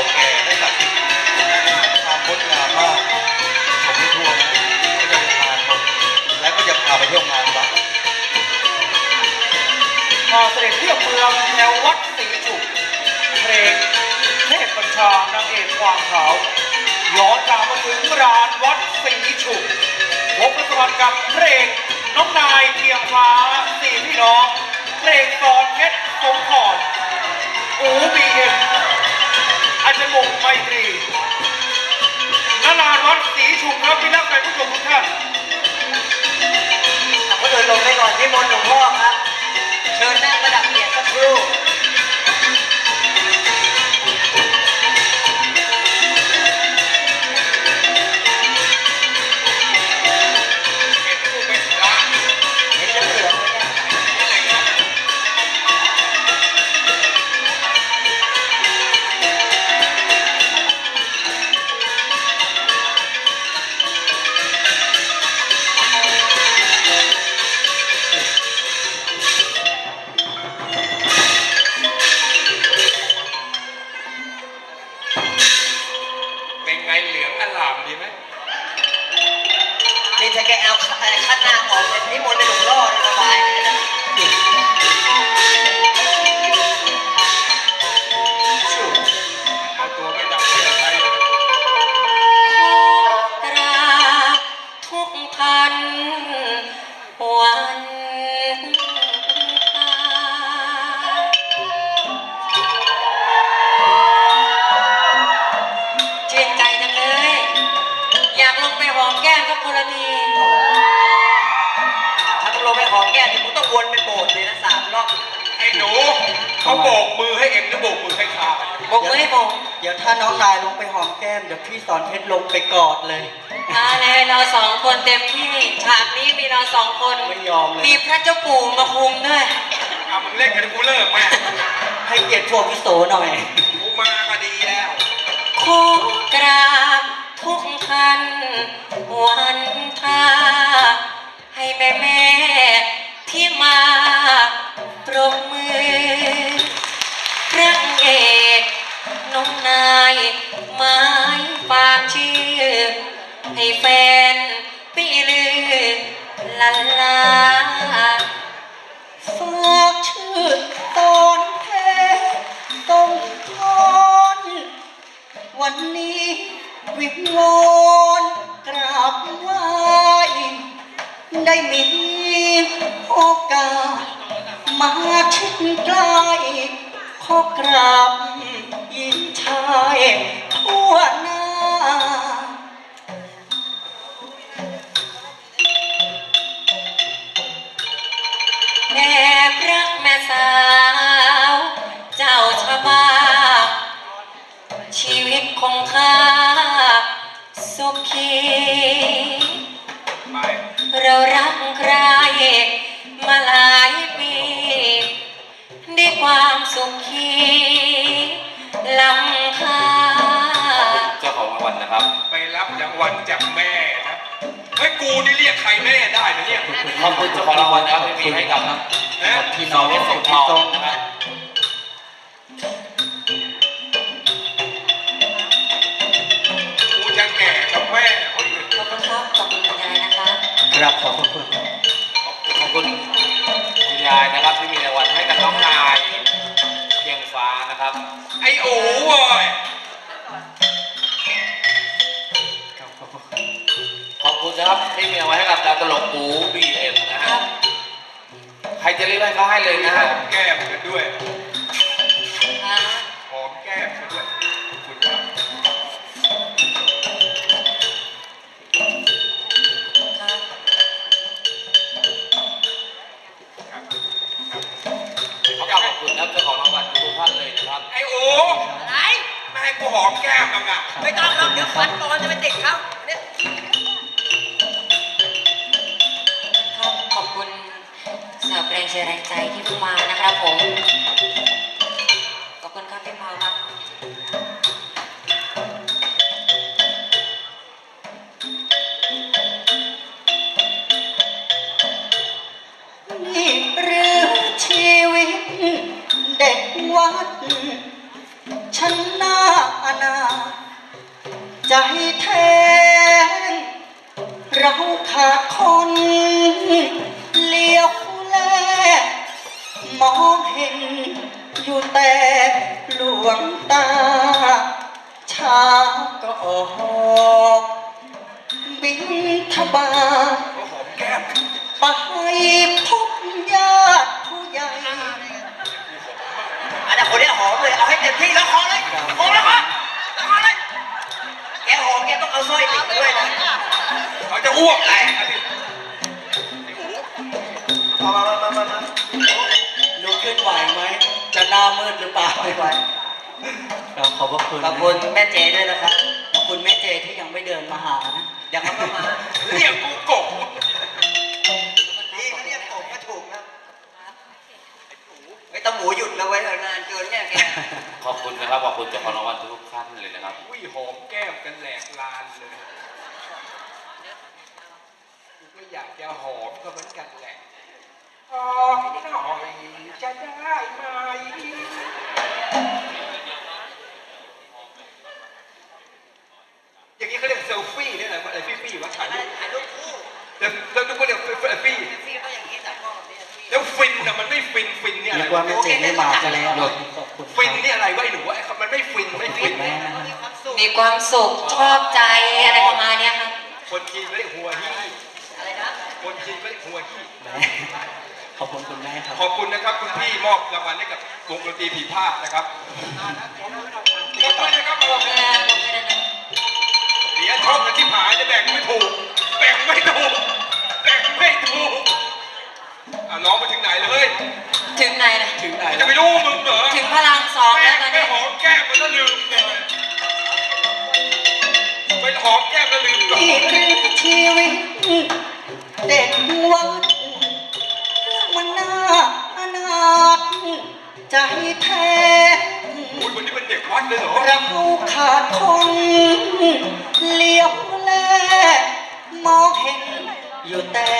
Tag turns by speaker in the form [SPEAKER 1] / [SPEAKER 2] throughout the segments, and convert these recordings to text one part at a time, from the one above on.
[SPEAKER 1] าแก่และศักดิ์สิทธิ์ความงดงามมากผมไม่ทั่วนะก็จะพาชมและก็จะพาไปเที่ยวงานวัด
[SPEAKER 2] พอเสด็จเที่ยวเมืองแถววัดศรีฉุกเพลงเทพบัญชานางเอกกวางขาวย้อนกลับมาถึงรานวัดศรีฉุกพบกันกับเพลงน้องนายเพียงฟ้าสี่พี่น้องเพลงสอนเพชรสมพรอูบีเอ็ม อาจารย์มงไมตรีนลานวัดศรีชุมครับพี่นักแฟนผู้ชมทุกท่าน
[SPEAKER 3] เขาเดินลง
[SPEAKER 2] ไป
[SPEAKER 3] ก่อนที่มนต์หลวงพ่อ
[SPEAKER 4] ก้มกับคนละที
[SPEAKER 3] ถ้าต้องลงไปหอมแก้มนี่กูต้องวนเป็นโบสถ์เลยนะสามรอบ
[SPEAKER 2] ไอ้หนูเขาโบกมือให้เอ็มหรือโบกมือให้ข้า
[SPEAKER 4] บอกมือให้บอก
[SPEAKER 3] เดี๋ยวถ้าน้องนายลงไปหอมแก้ม เดี๋ยวพี่สอนเพชรลงไปกอดเลย
[SPEAKER 4] มาเลยเราสองคนเต็มที่ฉากนี้มีเราสองคน
[SPEAKER 3] ไม่ยอมเลย
[SPEAKER 4] มีพระเจ้าปู่มาคุมด้วย
[SPEAKER 2] เอามึงเล่นกันกูเลิกแม่
[SPEAKER 3] ให้เกียรติพวกพี่โสหน่อย
[SPEAKER 2] กูมาก็ดีแล้ว
[SPEAKER 4] ขอกราบ ทุกคันวันทาให้แม่แม่ที่มาปรบมือพระเอกน้องนายไม้ฝากชื่อ ให้แฟนพี่ลือลาล
[SPEAKER 3] วิงวอนกราบไหว้ได้มีโอกาส มาชิดใกล้ขอกราบยินชายทั่วหน้า
[SPEAKER 4] แม่รักแม่สา ของรา
[SPEAKER 5] งวัลนะครับ
[SPEAKER 2] ไปรับรางวัลจากแม่นะเฮ้ยกูนี่เรียกใครแม่ได้นะเนี่ย
[SPEAKER 5] ขอบคุณเจ้าของรางวัลนะครับที่มีให้กับ
[SPEAKER 2] นะ
[SPEAKER 3] พี่น้อง
[SPEAKER 5] เล่นสมทองนะครับ
[SPEAKER 2] กูจะแก่กับแม่เขาอีก
[SPEAKER 4] ขอบคุณครับขอบคุณคุณยายนะคะ
[SPEAKER 3] ครับขอบพระคุณ
[SPEAKER 5] ขอบคุณคุณยายนะครับที่มีรางวัลให้กับน้องนายเพียงฟ้านะครับ
[SPEAKER 2] ไอ้โอ้เว้ย
[SPEAKER 5] นะครับที่มีรางวัลให้กับดาวตลกปูบีเอ็มนะฮะใครจะรีบให้ก็ให้เลยนะ
[SPEAKER 2] ห
[SPEAKER 5] ฮะ
[SPEAKER 2] อมแก้มกันด้วย นี่หรื
[SPEAKER 5] อชีวิ
[SPEAKER 4] ตเด็กวัด ฉันน่าอนาใจแทน เราขาดค
[SPEAKER 3] นเลี้ยวแลมองเห็นอยู่แต่ หลวงตา ช้าก็ออกบินทบาท
[SPEAKER 6] ก็หอมแก้ม
[SPEAKER 3] ไปพบญาติผู้ใหญ่
[SPEAKER 7] อันนี้คนนี้หอมเลยเอาให้เต็มที่แล้วคอเลยหอมแล้วคอแล้วคอเลยแกหอมแกต้องเอาสร้อยติดมาด้วยนะ
[SPEAKER 6] เขาจะอ้วกแตก
[SPEAKER 3] หน้ามืดหรือเปล่า
[SPEAKER 7] ไม่ไหว
[SPEAKER 3] เราขอบพระคุณ
[SPEAKER 7] ขอบคุณแม่เจด้วยนะครับ
[SPEAKER 3] ขอบคุณแม่เจที่ยังไม่เดินมาหานะ
[SPEAKER 7] เดี๋ยวเขาก็มา
[SPEAKER 6] เรียกกู
[SPEAKER 7] ไม่มา
[SPEAKER 5] จะ
[SPEAKER 6] แล้วฟิ
[SPEAKER 7] นนี่
[SPEAKER 6] อะไร
[SPEAKER 3] วะ
[SPEAKER 6] ไอ้หนูวะไอ้คำมันไม่ฟินไม่ฟิน
[SPEAKER 3] แม่นะ
[SPEAKER 4] มีความสุขชอบใจอะไรประมาณเนี้ยครับ
[SPEAKER 6] คนจีนไม่ได้หัวฮี่
[SPEAKER 7] อะไรนะ
[SPEAKER 6] คนจีนไม่ได้หัวฮี่
[SPEAKER 3] ขอบคุณคุณแม่ครับ
[SPEAKER 6] ขอบคุณนะครับคุณพี่มอบรางวัลให้กับวงดนตรีผีพาดนะครับขอบคุณนะครับผม
[SPEAKER 4] เออผมไม่ได้นะ
[SPEAKER 6] เดี๋ยวชอบกันที่ผายจะแบ่งไม่ถูกแบ่งไม่ถูกแบ่งไม่ถูกอะร้องไปถึงไหนเลย
[SPEAKER 4] ถึงไหนนะ
[SPEAKER 3] ถึงไหน
[SPEAKER 6] จะไปรู้มึงเหรอ
[SPEAKER 4] ถึงพระรามสอง
[SPEAKER 6] แม่
[SPEAKER 4] แล้วตอน
[SPEAKER 6] ไม่
[SPEAKER 4] นี้
[SPEAKER 6] หอมแก้มมันก็ลืมเลยไปหอมแก้มแล้วลืมก่อน
[SPEAKER 3] นี่คือชีวิตเด็กวัดมันน่าอนาถใจแท้
[SPEAKER 6] อุ้ยวันนี้เป็นเด็กวัดเลยเหรอ
[SPEAKER 3] เราขาดคนเลี้ยวแลมองเห็นอยู่แต่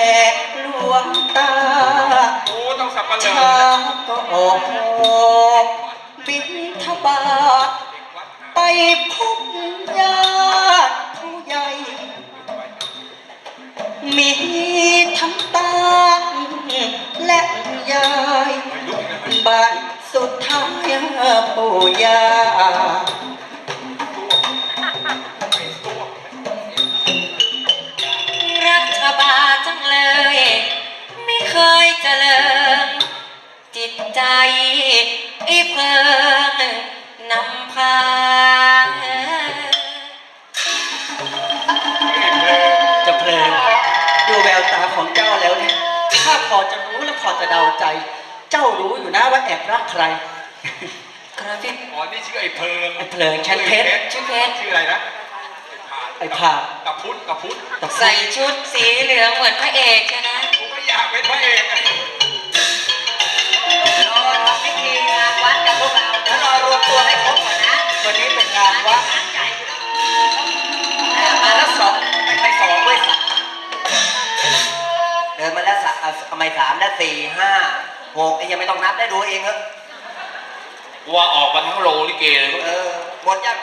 [SPEAKER 3] หลวงตา
[SPEAKER 6] โอ้ต้องสับปะเลอ
[SPEAKER 3] เช้าก็ออกบินทบาทไปพบญาติผู้ใหญ่ มีทั้งตาและยาย บ้านสุดท้ายปู่ย่า
[SPEAKER 4] ยเจริญจิตใจไอ้เพิงนำพา
[SPEAKER 3] จะเพลินดูแววตาของเจ้าแล้วเนี่ยข้าพอจะรู้และพอจะเดาใจ เจ้ารู้อยู่นะว่าแอบรักใคร
[SPEAKER 4] กระฟิบ
[SPEAKER 6] อ๋อ นี่ชื่อไอ้เพลิง
[SPEAKER 3] ไอ้เพลิงชั้นเพชร
[SPEAKER 4] ชื่อเพชร
[SPEAKER 6] ชื่ออะไรนะ
[SPEAKER 3] ไอ้ผาด
[SPEAKER 6] กับพุทธกับพุทธ
[SPEAKER 4] ใส่ชุดสีเหลืองเหมือนพระเอกใช่ไหม
[SPEAKER 6] กูก็อยากเป็นพระเอก
[SPEAKER 7] วัด
[SPEAKER 3] งาน
[SPEAKER 7] ใหญ่อยู่แล้วมาแล้วสองไม่ไม่สองเว้ยสามเดินมาแล้วสามเอาทำไมสามได้สี่ห้าหกไอ้ยังไม่ต้องนับได้ดูเองเถอะ
[SPEAKER 5] ว่าออกมาทั้งโรงลิเกเลย
[SPEAKER 7] เออหมดยัง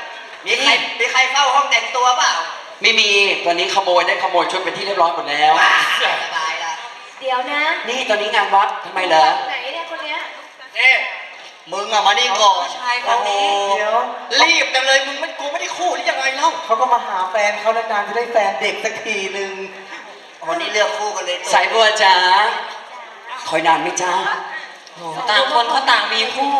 [SPEAKER 7] มีใครมีใครเฝ้าห้องแต่งตัวเปล่า
[SPEAKER 3] ไม่มีตอนนี้ขโมยได้ขโมยชุดเป็นที่เรียบร้อยหมดแล้ว
[SPEAKER 7] ว้าสบายละ
[SPEAKER 8] เดี๋ยวนะ
[SPEAKER 3] นี่ตอนนี้งานวัดทำไมเหรอ
[SPEAKER 8] ไหนเนี่ยคนเนี้ย
[SPEAKER 7] เอ๊ะ
[SPEAKER 3] มึงอะมานี่ก่อน
[SPEAKER 4] ผู้ชายคนนี้
[SPEAKER 3] เดี๋ยว รีบจังเลยมึงไม่กูไม่ได้คู่หรือยังไงเล่าเขาก็มาหาแฟนเขานานๆจะได้แฟนเด็กสักทีหนึ่ง
[SPEAKER 7] วันนี้เลือกคู่กันเลย
[SPEAKER 3] สายบัวจ๋าคอยนานไหมจ้า
[SPEAKER 4] โอ้โหต่างคนเขาต่างมีคู่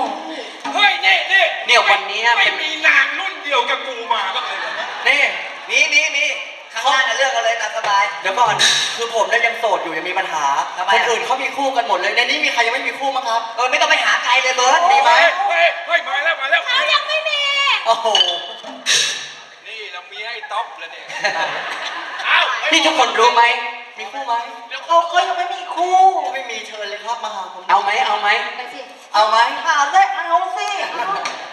[SPEAKER 6] เฮ้ยนี่นี่
[SPEAKER 3] เนี่ยวันนี้
[SPEAKER 6] ไม่
[SPEAKER 3] เป็น
[SPEAKER 6] มีนางรุ่นเดียวกับกูมาบ้างเลยเหรอ
[SPEAKER 3] นี่
[SPEAKER 7] มีมีมี ข้างหน้าน่ะเลือกกันเลยตามสบาย
[SPEAKER 3] เดี๋ยวก่อน คือผมเนี่ยยังโสดอยู่ยังมีปัญหา
[SPEAKER 7] ทำไม
[SPEAKER 3] คน
[SPEAKER 7] อะ
[SPEAKER 3] อื่นเขามีคู่กันหมดเลย ในนี้มีใครยังไม่มีคู่มั้งครับ
[SPEAKER 7] เออไม่ต้องไปหาไกลเลยเบิร์ด
[SPEAKER 3] มีไหม
[SPEAKER 6] เฮ้ยเฮ้ยมาแล้วมาแล้ว
[SPEAKER 8] เขายังไม่มี
[SPEAKER 3] โอ้โห
[SPEAKER 6] นี่เรามีให้ท็อปแล้วเนี่ยเอ้าเฮ้ย
[SPEAKER 3] นี่ทุกคนรู้ไหม มีคู่ไหมเขาเขายังไม่มีคู่ ไม่มีเชิญเลยครับมาหาผม เอาไหม เอาไหม
[SPEAKER 8] ไปสิ
[SPEAKER 3] เอาไหม
[SPEAKER 8] ถามได้เอาสิ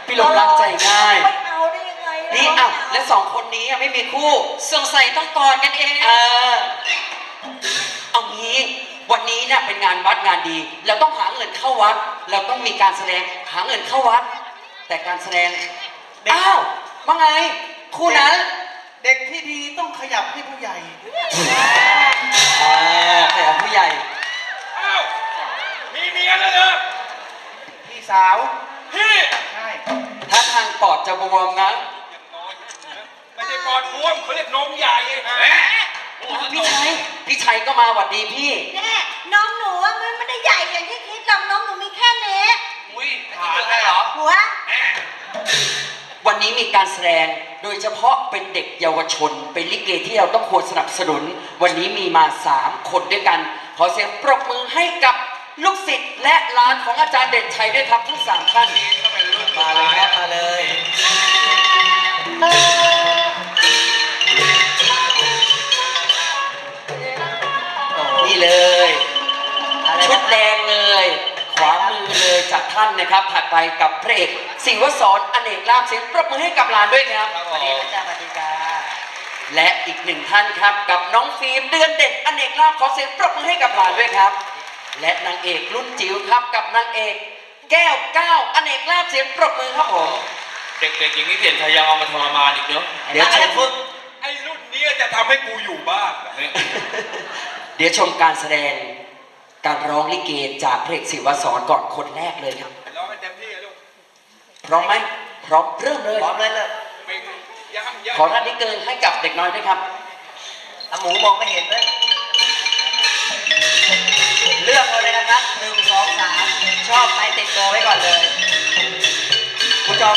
[SPEAKER 3] พี่หลงรักใจง่าย
[SPEAKER 8] ไม่เอาได้ยังไงล่ะ
[SPEAKER 3] นี่อ้าวแล้วสองคนนี้อะไม่มีคู่
[SPEAKER 4] สงสัยต้องกอดกันเอง
[SPEAKER 3] เออ เอางี้วันนี้เนี่ยเป็นงานวัดงานดี เราต้องหาเงินเข้าวัด เราต้องมีการแสดงหาเงินเข้าวัด แต่การแสดงอ้าวว่าไง คู่นั้นเด็กที่ดีต้องขยับให้ผู้ใหญ่อ่าขยับผู้ใหญ่
[SPEAKER 6] เอ้ามีเมียแล้วเหรอ
[SPEAKER 7] สาว
[SPEAKER 3] พี่
[SPEAKER 7] ใช่
[SPEAKER 6] ถ้าทางปอดจะบวมนะ
[SPEAKER 3] ไม่ใช่ปอดบวมเขาเรียกนมใหญ่ฮะ
[SPEAKER 6] พี่ชัยพี่ชัยก็มาหวัดดีพี่
[SPEAKER 8] แน่น้องหนูอะมันไม่ได้ใหญ่อย่างที่คิดหรอกน้องหนูมีแค่นี้
[SPEAKER 5] อุ้ยฐานได้เหรอ
[SPEAKER 8] หัว
[SPEAKER 6] วันนี้มีการแสดงโดยเฉพาะเป็นเด็กเยาวชน เป็นลิเกที่เราต้องควรสนับสนุน วันนี้มีมา3คนด้วยกัน ขอเสียงปรบมือให้กับลูกศิษย์และหลานของอาจารย์เด่นชัยด้วยครับทั้งสามท่านมาเลยครับมาเลย เลย ชุดแดงเลย ขวามือเลยจากท่านนะครับถัดไปกับพระเอกสิวสอนอเนกลาภเสียงปรบมือให้กับหลานด้วยครับ
[SPEAKER 5] ครับ
[SPEAKER 6] ส
[SPEAKER 5] ผม
[SPEAKER 6] วัสดีพระเจ้าสวัสดีค่ะและอีกหนึ่งท่านครับกับน้องฟิล์มเดือนเด่นอเนกลาภขอเสียงปรบมือให้กับหลานด้วยครับ และนางเอกรุ่นจิ๋วครับกับนางเอกแก้วก้าวอเนกลาภเสียงปรบมือครับผม
[SPEAKER 5] เด็กๆอย่างนี้เปลี่ยนทายาเอามาทรมานอีกเนอะ
[SPEAKER 6] เดี๋ยวชม
[SPEAKER 3] ไอ้รุ่นเนี้ยจะทำให้กูอยู่บ้าน เหรอ
[SPEAKER 5] เนี่ย
[SPEAKER 6] เดี๋ยวชมการแสดงการร้องลิเกจากพระเอกศิวสอนก่อนคนแรกเลยครับ
[SPEAKER 3] ร้องให้เต็มที่ลูก
[SPEAKER 6] พร้อมไหมพร้อมเริ่มเลย
[SPEAKER 7] พร้อมเลยเลย
[SPEAKER 3] เป็นย่ำย่ำ
[SPEAKER 6] ขอท่านนี้เกินให้กับเด็กน้อยด้วยครับ
[SPEAKER 7] อาหมูมองไม่เห็นเลยเลือกเอาเลยนะครับหนึ่งสองสามชอบใครติดเบอร์ไว้ก่อนเลยคุณจอม